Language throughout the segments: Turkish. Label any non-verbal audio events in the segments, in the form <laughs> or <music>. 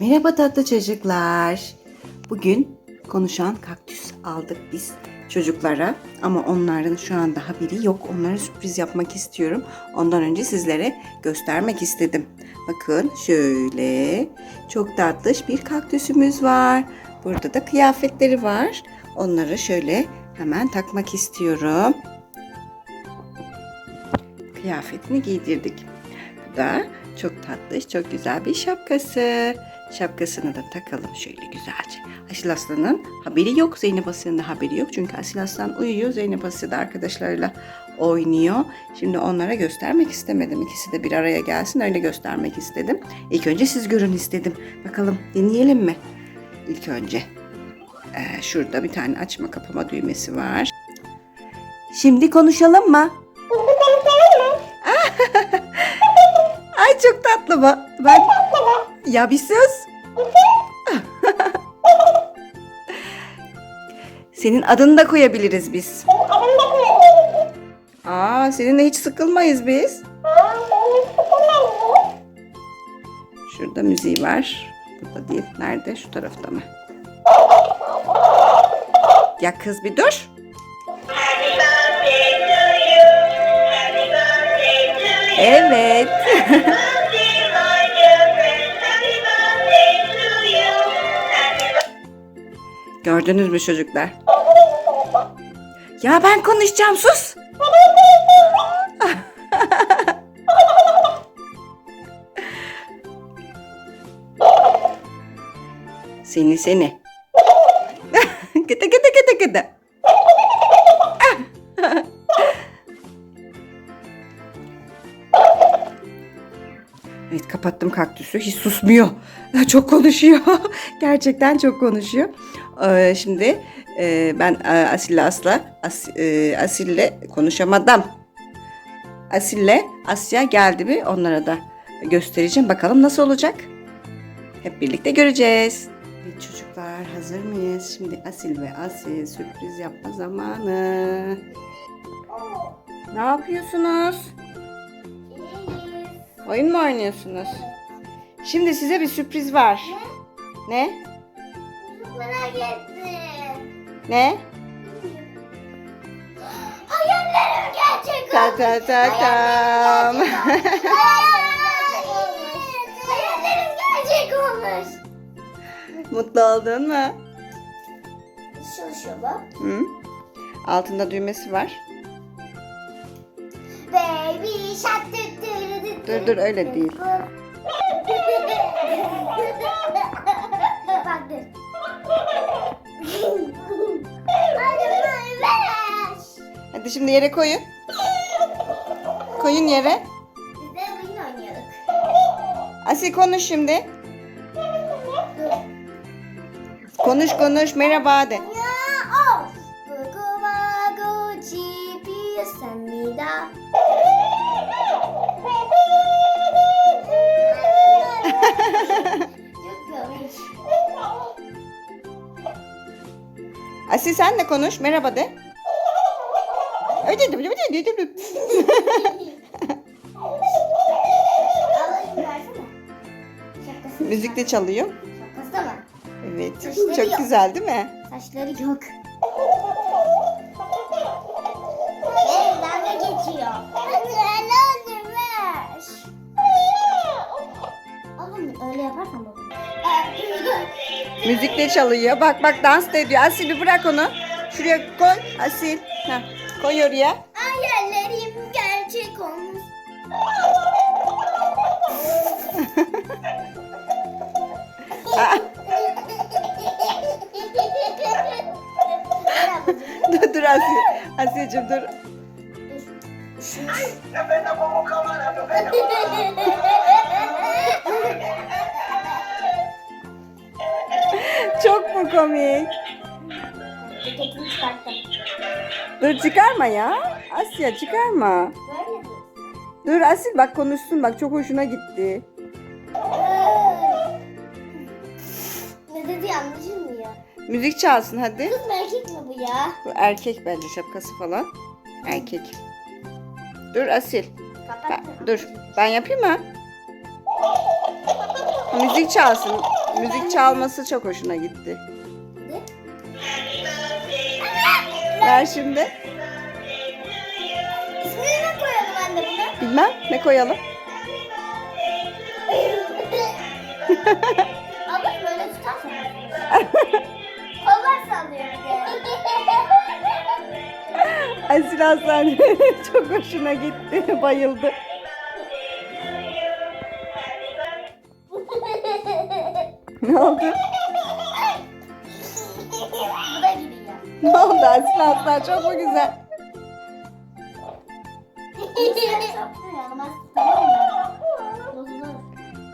Merhaba tatlı çocuklar. Bugün konuşan kaktüs aldık biz çocuklara ama onların şu anda haberi yok. Onlara sürpriz yapmak istiyorum. Ondan önce sizlere göstermek istedim. Bakın şöyle çok tatlış bir kaktüsümüz var. Burada da kıyafetleri var. Onları şöyle hemen takmak istiyorum. Kıyafetini giydirdik. Bu da çok tatlı, çok güzel bir şapkası. Şapkasını da takalım şöyle güzelce. Asil Aslan'ın haberi yok. Zeynep Aslan'ın da haberi yok. Çünkü Asil Aslan uyuyor. Zeynep Aslan da arkadaşlarıyla oynuyor. Şimdi onlara göstermek istemedim. İkisi de bir araya gelsin. Öyle göstermek istedim. İlk önce siz görün istedim. Bakalım deneyelim mi? İlk önce. Ee, şurada bir tane açma kapama düğmesi var. Şimdi konuşalım mı? Çok tatlı bu. Ben... Ya bir sus. <laughs> Senin adını da koyabiliriz biz. Aa, seninle hiç sıkılmayız biz. Şurada müziği var. Burada değil. Nerede? Şu tarafta mı? Ya kız bir dur. Happy <laughs> Gördünüz mü çocuklar? Ya ben konuşacağım sus. <laughs> seni seni. <laughs> Gıdı gıdı gıdı gıdı. Evet kapattım kaktüsü. Hiç susmuyor. <laughs> Çok konuşuyor. <laughs> Gerçekten çok konuşuyor. Ee, şimdi e, ben e, Asil'le Asla As, e, Asil'le konuşamadım. Asil'le Asya geldi mi onlara da göstereceğim. Bakalım nasıl olacak? Hep birlikte göreceğiz. Evet çocuklar hazır mıyız? Şimdi Asil ve Asil sürpriz yapma zamanı. Ne yapıyorsunuz? Oyun mu oynuyorsunuz? Şimdi size bir sürpriz var. Ne? Merak ettim. Ne? Hayallerim gerçek Ta olmuş. ta ta tam. <laughs> Hayallerim gerçek olmuş. Mutlu oldun mu? Çalışıyor bu. Hı? Altında düğmesi var. Baby shark tü tü tü tü. Dur dur öyle değil. Hadi şimdi yere koyun. Koyun yere. Biz de oyun oynuyorduk. Asil konuş şimdi. Konuş konuş merhaba de. Ya of. Buku wa guchi piyasamida. Asil sen de konuş merhaba de. Müzik de çalıyor. Şapkası da var. Evet. Saçları Çok yok. güzel değil mi? Saçları yok. Müzik de çalıyor. Bak bak dans da ediyor. Asil bir bırak onu. Şuraya koy. Asil. Heh, koy oraya. Hayallerim gerçek olmuş. <laughs> Dur dur Asil. Asil'cim dur. Çok <laughs> mu komik? Çıkarttım. Dur çıkarma ya. Asya çıkarma. Böyle dur. Dur Asil bak konuşsun bak çok hoşuna gitti. Ne dedi anlaşılmıyor. Müzik çalsın hadi. Kız mı erkek mi bu ya? Bu erkek bence şapkası falan. Erkek. Dur Asil. Kapat. Ben, dur. Ben yapayım mı? Müzik çalsın. Müzik çalması çok hoşuna gitti. Ver şimdi. İsmini ne koyalım anne buna? Bilmem ne koyalım. Abla böyle tutarsan. Kollar sallıyor. Asil Aslan <laughs> çok hoşuna gitti. Bayıldı. Ne oldu Asil Aslan çok mu güzel?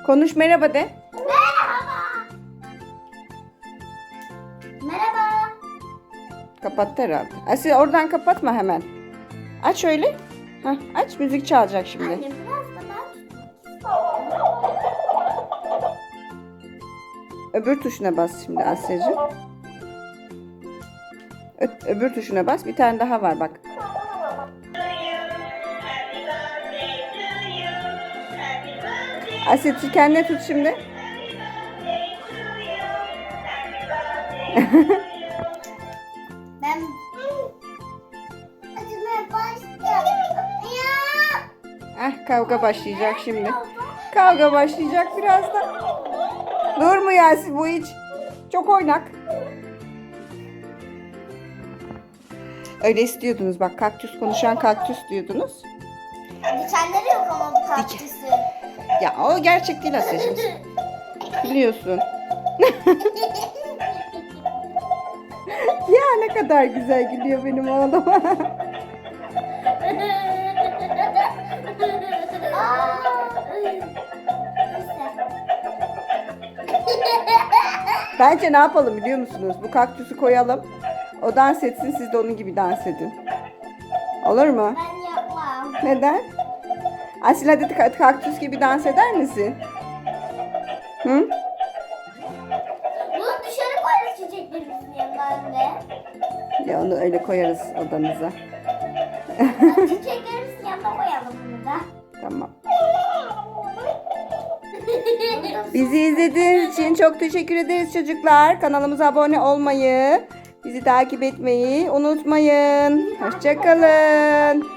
Konuş merhaba de. Merhaba. Merhaba. Kapattı herhalde. Asil oradan kapatma hemen. Aç öyle. Hah, aç müzik çalacak şimdi. Anne biraz da ben Öbür tuşuna bas şimdi Asya'cığım. Ö- öbür tuşuna bas. Bir tane daha var bak. Tut- kendine tut şimdi. <laughs> Ben acımaya. Ah kavga başlayacak şimdi. Kavga başlayacak birazdan. Dur mu Yasin bu hiç? Çok oynak. Öyle istiyordunuz bak kaktüs konuşan kaktüs diyordunuz. Dikenleri yok ama bu kaktüsün. Ya o gerçek değil Asya'cığım. Biliyorsun. <laughs> ya ne kadar güzel gülüyor benim oğlum. <laughs> Bence ne yapalım biliyor musunuz? Bu kaktüsü koyalım. O dans etsin siz de onun gibi dans edin. Olur mu? ben yapmam. Neden? Asil hadi ka- kaktüs gibi dans eder misin? Hı? Bunu dışarı koyarız çiçeklerimizin yanına anne. Ya onu öyle koyarız odanıza. <laughs> Çiçeklerimizin yanına koyalım bunu da. Tamam. <laughs> Bizi izlediğiniz için çok teşekkür ederiz çocuklar. Kanalımıza abone olmayı, bizi takip etmeyi unutmayın. Hoşçakalın.